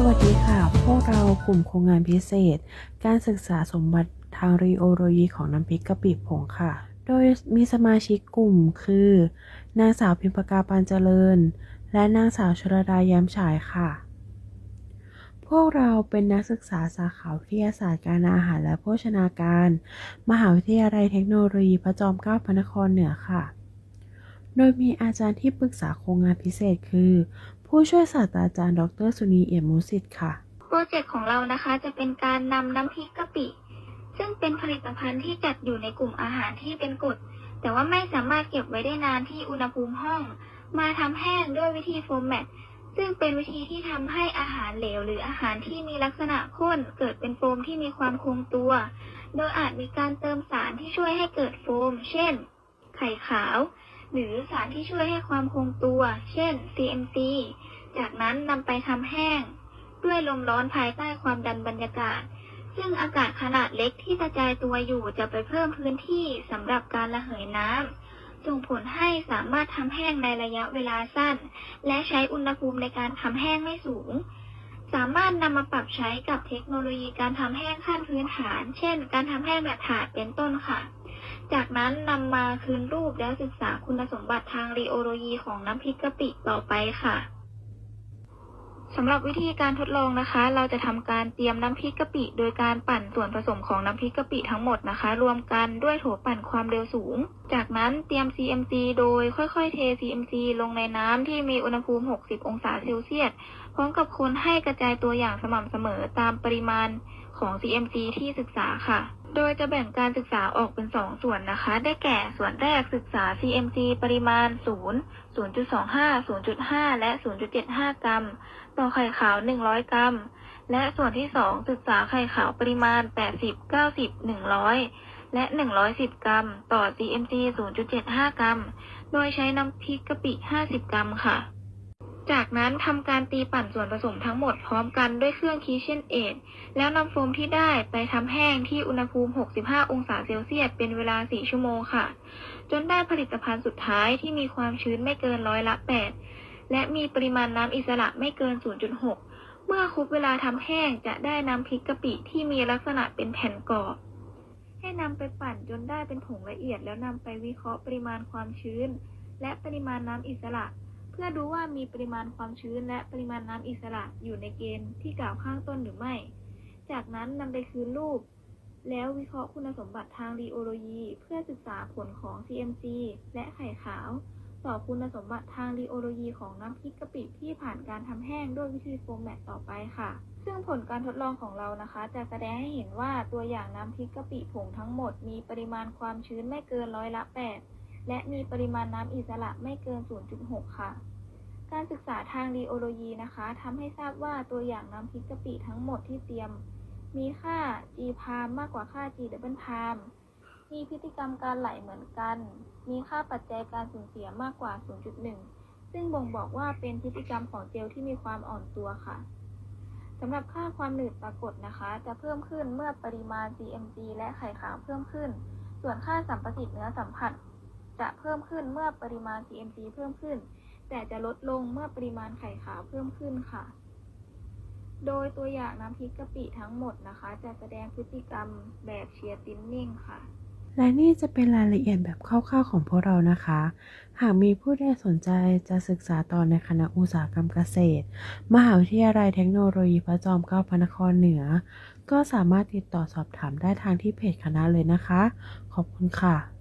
สวัสดีค่ะ พวกเรากลุ่มโครงงานพิเศษ การศึกษาสมบัติทางรีโอโลยีของน้ำพริกกะปิผงค่ะ โดยมีสมาชิกกลุ่มคือ นางสาวพิมพกาปานเจริญ และนางสาวชลดาแย้มฉายค่ะ พวกเราเป็นนักศึกษาสาขาวิทยาศาสตร์การอาหารและโภชนาการ มหาวิทยาลัยเทคโนโลยีพระจอมเกล้าพระนครเหนือค่ะ โดยมีอาจารย์ที่ปรึกษาโครงงานพิเศษคือ ผู้ช่วยศาสตราจารย์ ดรสุนีเอี่ยมมุสิตค่ะ โปรเจกต์ของเรานะคะจะเป็นการนำน้ำพริกกะปิ ซึ่งเป็นผลิตภัณฑ์ที่จัดอยู่ในกลุ่มอาหารที่เป็นกรดแต่ว่าไม่สามารถเก็บไว้ได้นานที่อุณหภูมิห้อง มาทำแห้งด้วยวิธีโฟมแมตซึ่งเป็นวิธีที่ทำให้อาหารเหลว หรืออาหารที่มีลักษณะข้นเกิดเป็นโฟมที่มีความคงตัว โดยอาจมีการเติมสารที่ช่วยให้เกิดโฟม เช่น ไข่ขาว หรือสารที่ช่วยให้ความคงตัว เช่น CMC จากนั้นนำไปทำแห้ง ด้วยลมร้อนภายใต้ความดันบรรยากาศ ซึ่งอากาศขนาดเล็กที่กระจายตัวอยู่จะไปเพิ่มพื้นที่สำหรับการระเหยน้ำส่งผลให้สามารถทำแห้งในระยะเวลาสั้น และใช้อุณหภูมิในการทำแห้งไม่สูง สามารถนำมาปรับใช้กับเทคโนโลยีการทำแห้งขั้นพื้นฐาน เช่น การทำแห้งแบบถาดเป็นต้นค่ะ จากนั้นนำมาคืนรูปแล้วศึกษาคุณสมบัติทางรีโอโลยีของน้ำพริกกะปิต่อไปค่ะสำหรับวิธีการทดลองนะคะ เราจะทำการเตรียมน้ำพริกกะปิ โดยการปั่นส่วนผสมของน้ำพริกกะปิทั้งหมดนะคะ รวมกันด้วยโถปั่นความเร็วสูง จากนั้นเตรียม CMC โดยค่อยๆ เท CMC ลงในน้ำที่มีอุณหภูมิ 60 องศาเซลเซียส พร้อมกับคนให้กระจายตัวอย่างสม่ำเสมอตามปริมาณของ CMC ที่ศึกษาค่ะ โดยจะแบ่งการศึกษาออกเป็น 2 ส่วนนะคะ ได้แก่ส่วนแรกศึกษา CMC ปริมาณ 0 0.25 0.5 และ 0.75 กรัม ต่อไข่ขาว 100 กรัม และส่วนที่ 2 ศึกษาไข่ขาวปริมาณ 80 90 100 และ 110 กรัม ต่อ CMC 0.75 กรัม โดยใช้น้ำพริกกะปิ 50 กรัมค่ะ จากนั้นทำการตีปั่นส่วนผสมทั้งหมดพร้อมกันด้วยเครื่อง Kitchen Aid แล้วนำโฟมที่ได้ไปทำแห้งที่อุณหภูมิ 65 องศาเซลเซียสเป็นเวลา 4 ชั่วโมงค่ะ จนได้ผลิตภัณฑ์สุดท้ายที่มีความชื้นไม่เกินร้อยละ 8 และมีปริมาณน้ำอิสระไม่เกิน 0.6 เมื่อครบเวลาทำแห้งจะได้น้ำพริกกะปิที่มีลักษณะเป็นแผ่นกรอบให้นำไปปั่นจนได้เป็นผงละเอียดแล้วนำไปวิเคราะห์ปริมาณความชื้น และปริมาณน้ำอิสระ พื่อดูว่ามีปริมาณความชื้นและปริมาณน้ำอิสระอยู่ในเกณฑ์ที่กล่าวข้างต้นหรือไม่ จากนั้นนำไปคืนรูป แล้ววิเคราะห์คุณสมบัติทางรีโอโลยี เพื่อศึกษาผลของ CMC และไข่ขาวสอคุณสมบัติทางรีโอโลยีของน้ำพริกกะปิที่ผ่านการทำแห้งด้วยวิธีโฟมแมตต่อไปค่ะ ซึ่งผลการทดลองของเรานะคะ จะแสดงให้เห็นว่าตัวอย่างน้ำพริกกะปิผงทั้งหมด มีปริมาณความชื้นไม่เกินร้อยละ8 และมีปริมาณน้ำอิสระไม่เกิน 0.6 ค่ะ การศึกษาทางรีโอโลยีนะคะทำให้ทราบว่าตัวอย่างน้ำพริกกะปิทั้งหมดที่เตรียม มีค่า G พามมากกว่าค่า G ดับเบิลพามมีพฤติกรรมการไหลเหมือนกัน มีค่าปัจจัยการสูญเสียมากกว่า 0.1 ซึ่งบ่งบอกว่าเป็นพฤติกรรมของเจลที่มีความอ่อนตัวค่ะสำหรับค่าความหนืดปรากฏนะคะ จะเพิ่มขึ้นเมื่อปริมาณ CMG และไข่ขาวเพิ่มขึ้น ส่วนค่าสัมประสิทธิ์เนื้อสัมผัส จะเพิ่มขึ้นเมื่อปริมาณ CMC เพิ่มขึ้น แต่จะลดลงเมื่อปริมาณไข่ขาวเพิ่มขึ้นค่ะ โดยตัวอย่างน้ำพริกกะปิทั้งหมดนะคะ จะแสดงพฤติกรรมแบบเชียร์ตินนิ่งค่ะและนี่จะเป็นรายละเอียดแบบคร่าวๆของพวกเรานะคะ หากมีผู้ใดสนใจจะศึกษาต่อในคณะอุตสาหกรรมเกษตร มหาวิทยาลัยเทคโนโลยีพระจอมเกล้าพระนครเหนือ ก็สามารถติดต่อสอบถามได้ทางที่เพจคณะเลยนะคะ ขอบคุณค่ะ